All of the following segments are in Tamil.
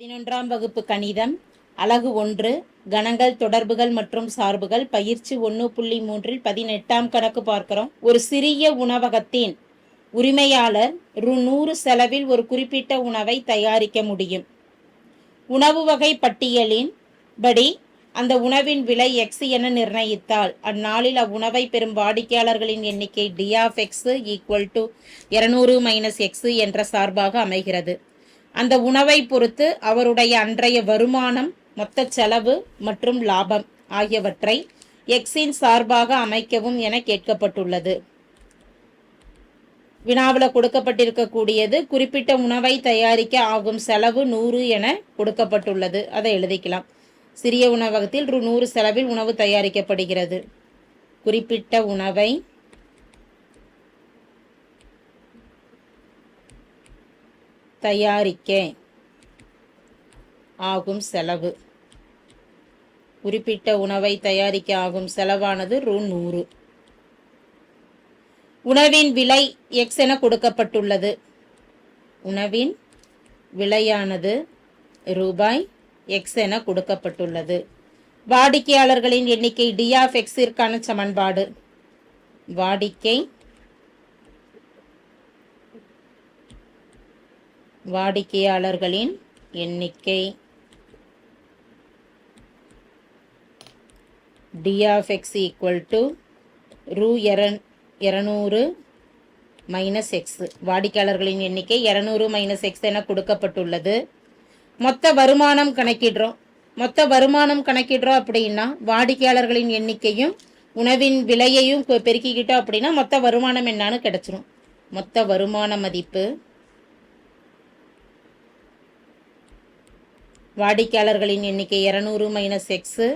பதினொன்றாம் வகுப்பு கணிதம் அலகு ஒன்று கணங்கள் தொடர்புகள் மற்றும் சார்புகள் பயிற்சி ஒன்று புள்ளி மூன்றில் பதினெட்டாம் கணக்கு பார்க்கிறோம். ஒரு சிறிய உணவகத்தின் உரிமையாளர் ரூ. நூறு செலவில் ஒரு குறிப்பிட்ட உணவை தயாரிக்க முடியும். உணவு வகை பட்டியலின் படி அந்த உணவின் விலை எக்ஸ் என நிர்ணயித்தால் அந்நாளில் அவ்வுணவை பெறும் வாடிக்கையாளர்களின் எண்ணிக்கை T of X equal to இருநூறு மைனஸ் எக்ஸ் என்ற சார்பாக அமைகிறது. அந்த உணவை பொறுத்து அவருடைய அன்றைய வருமானம் மொத்த செலவு மற்றும் லாபம் ஆகியவற்றை எக்ஸின் சார்பாக அமைக்கவும் என கேட்கப்பட்டுள்ளது. வினாவில் கொடுக்கப்பட்டிருக்கக்கூடியது குறிப்பிட்ட உணவை தயாரிக்க ஆகும் செலவு நூறு என கொடுக்கப்பட்டுள்ளது. அதை எழுதிக்கலாம். சிறிய உணவகத்தில் ரூ நூறு செலவில் உணவு தயாரிக்கப்படுகிறது. குறிப்பிட்ட உணவை தயாரிக்க ஆகும் செலவு. குறிப்பிட்ட உணவை தயாரிக்க ஆகும் செலவானது ரூ. நூறு. உணவின் விலை எக்ஸ் என கொடுக்கப்பட்டுள்ளது. உணவின் விலையானது ரூபாய் எக்ஸ் என கொடுக்கப்பட்டுள்ளது. வாடிக்கையாளர்களின் எண்ணிக்கை டி ஆஃப் எக்ஸிற்கான சமன்பாடு. வாடிக்கை வாடிக்கையாளர்களின் எண்ணிக்கை. T of X equal to ரூ இரந் இரநூறு மைனஸ் எக்ஸ் வாடிக்கையாளர்களின் எண்ணிக்கை இரநூறு மைனஸ் எக்ஸ் என கொடுக்கப்பட்டுள்ளது. மொத்த வருமானம் கணக்கிடுறோம். மொத்த வருமானம் கணக்கிடுறோம் அப்படின்னா வாடிக்கையாளர்களின் எண்ணிக்கையும் உணவின் விலையையும் பெ- பெருக்கிக்கிட்டோம் அப்படின்னா மொத்த வருமானம் என்னான்னு கிடச்சிரும். மொத்த வருமான மதிப்பு வாடிக்கையாளர்களின் எண்ணிக்கை இரநூறு மைனஸ் எக்ஸு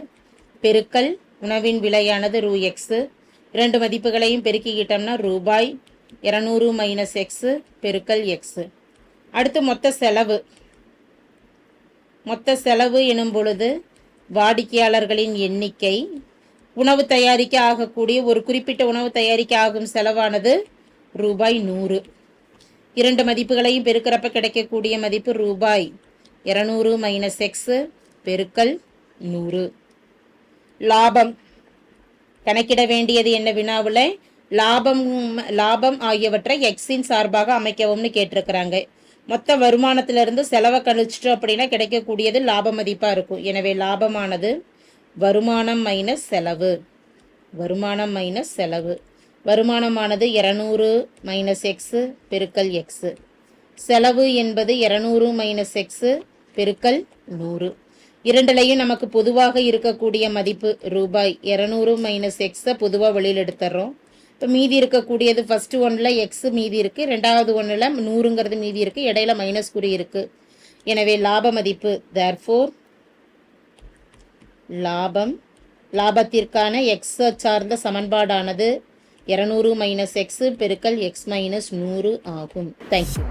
பெருக்கல் உணவின் விலையானது ரூ எக்ஸு இரண்டு மதிப்புகளையும் பெருக்கிக்கிட்டோம்னா ரூபாய் இரநூறு மைனஸ் எக்ஸு பெருக்கல் எக்ஸு அடுத்து மொத்த செலவு. மொத்த செலவு எனும் பொழுது வாடிக்கையாளர்களின் எண்ணிக்கை. உணவு தயாரிக்க ஆகக்கூடிய ஒரு குறிப்பிட்ட உணவு தயாரிக்க ஆகும் செலவானது ரூபாய் நூறு. இரண்டு மதிப்புகளையும் பெருக்கிறப்ப கிடைக்கக்கூடிய மதிப்பு ரூபாய் இரநூறு மைனஸ் எக்ஸு பெருக்கல் நூறு. லாபம். கணக்கிட வேண்டியது என்ன வினாவில்? லாபம் லாபம் ஆகியவற்றை எக்ஸின் சார்பாக அமைக்கவும்னு கேட்டிருக்கிறாங்க. மொத்த வருமானத்திலிருந்து செலவை கழிச்சிட்டோம் அப்படின்னா கிடைக்கக்கூடியது லாப மதிப்பாக இருக்கும். எனவே லாபமானது வருமானம் மைனஸ் செலவு. வருமானம் மைனஸ் செலவு. வருமானமானது இரநூறு மைனஸ் எக்ஸு பெருக்கல் எக்ஸு செலவு என்பது இரநூறு மைனஸ் எக்ஸு பெருக்கல் நூறு. இரண்டுலையும் நமக்கு பொதுவாக இருக்கக்கூடிய மதிப்பு ரூபாய். இரநூறு மைனஸ் எக்ஸை பொதுவாக வெளியில் எடுத்துடுறோம் இப்போ மீதி இருக்கக்கூடியது ஃபஸ்ட்டு ஒன்றில் எக்ஸ் மீதி இருக்குது ரெண்டாவது ஒன்றில் நூறுங்கிறது மீதி இருக்குது இடையில மைனஸ் குறி இருக்குது எனவே லாப மதிப்பு. தேர்ஃபோர் லாபம் லாபத்திற்கான எக்ஸ் சார்ந்த சமன்பாடானது இரநூறு மைனஸ் எக்ஸு பெருக்கல் எக்ஸ் மைனஸ் நூறு ஆகும். Thank you